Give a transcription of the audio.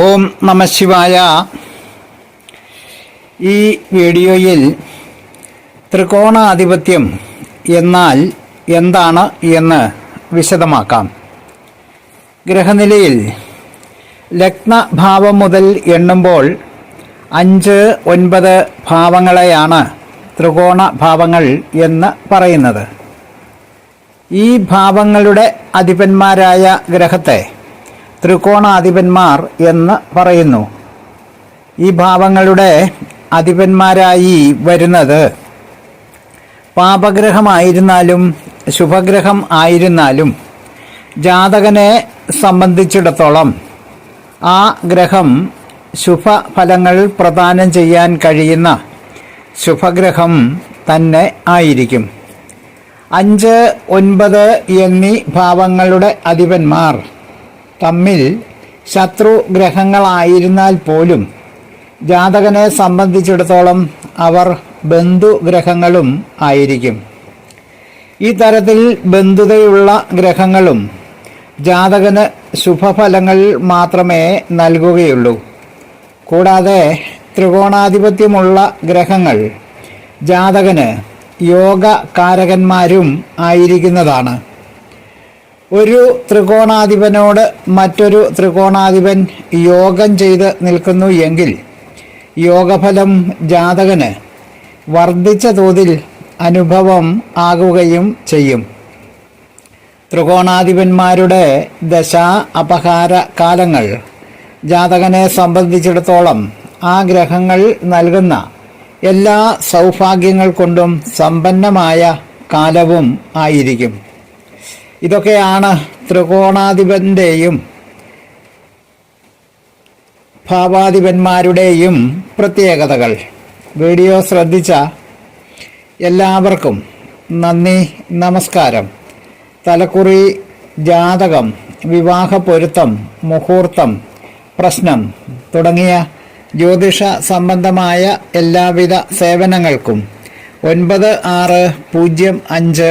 ഓം നമശിവായ ഈ വീഡിയോയിൽ ത്രികോണാധിപത്യം എന്നാൽ എന്താണ് എന്ന് വിശദമാക്കാം. ഗ്രഹനിലയിൽ ലഗ്നഭാവം മുതൽ എണ്ണുമ്പോൾ അഞ്ച് ഒൻപത് ഭാവങ്ങളെയാണ് ത്രികോണ ഭാവങ്ങൾ എന്ന് പറയുന്നത്. ഈ ഭാവങ്ങളുടെ അധിപന്മാരായ ഗ്രഹത്തെ ത്രികോണാധിപന്മാർ എന്ന് പറയുന്നു. ഈ ഭാവങ്ങളുടെ അധിപന്മാരായി വരുന്നത് പാപഗ്രഹമായിരുന്നാലും ശുഭഗ്രഹം ആയിരുന്നാലും ജാതകനെ സംബന്ധിച്ചിടത്തോളം ആ ഗ്രഹം ശുഭഫലങ്ങൾ പ്രദാനം ചെയ്യാൻ കഴിയുന്ന ശുഭഗ്രഹം തന്നെ ആയിരിക്കും. അഞ്ച് ഒൻപത് എന്നീ ഭാവങ്ങളുടെ അധിപന്മാർ തമ്മിൽ ശത്രു ഗ്രഹങ്ങളായിരുന്നാൽ പോലും ജാതകനെ സംബന്ധിച്ചിടത്തോളം അവർ ബന്ധുഗ്രഹങ്ങളും ആയിരിക്കും. ഈ തരത്തിൽ ബന്ധുതയുള്ള ഗ്രഹങ്ങളും ജാതകന് ശുഭഫലങ്ങൾ മാത്രമേ നൽകുകയുള്ളൂ. കൂടാതെ ത്രികോണാധിപത്യമുള്ള ഗ്രഹങ്ങൾ ജാതകന് യോഗകാരകന്മാരും ആയിരിക്കുന്നതാണ്. ഒരു ത്രികോണാധിപനോട് മറ്റൊരു ത്രികോണാധിപൻ യോഗം ചെയ്ത് നിൽക്കുന്നു എങ്കിൽ യോഗഫലം ജാതകന് വർദ്ധിച്ച തോതിൽ അനുഭവം ആകുകയും ചെയ്യും. ത്രികോണാധിപന്മാരുടെ ദശ അപഹാര കാലങ്ങൾ ജാതകനെ സംബന്ധിച്ചിടത്തോളം ആ ഗ്രഹങ്ങൾ നൽകുന്ന എല്ലാ സൗഭാഗ്യങ്ങൾ കൊണ്ടും സമ്പന്നമായ കാലവും ആയിരിക്കും. ഇതൊക്കെയാണ് ത്രികോണാധിപന്റെയും ഭാവാധിപന്മാരുടെയും പ്രത്യേകതകൾ. വീഡിയോ ശ്രദ്ധിച്ച എല്ലാവർക്കും നന്ദി നമസ്കാരം. തലക്കുറി ജാതകം വിവാഹ പൊരുത്തം മുഹൂർത്തം പ്രശ്നം തുടങ്ങിയ ജ്യോതിഷ സംബന്ധമായ എല്ലാവിധ സേവനങ്ങൾക്കും ഒൻപത് ആറ് പൂജ്യം അഞ്ച്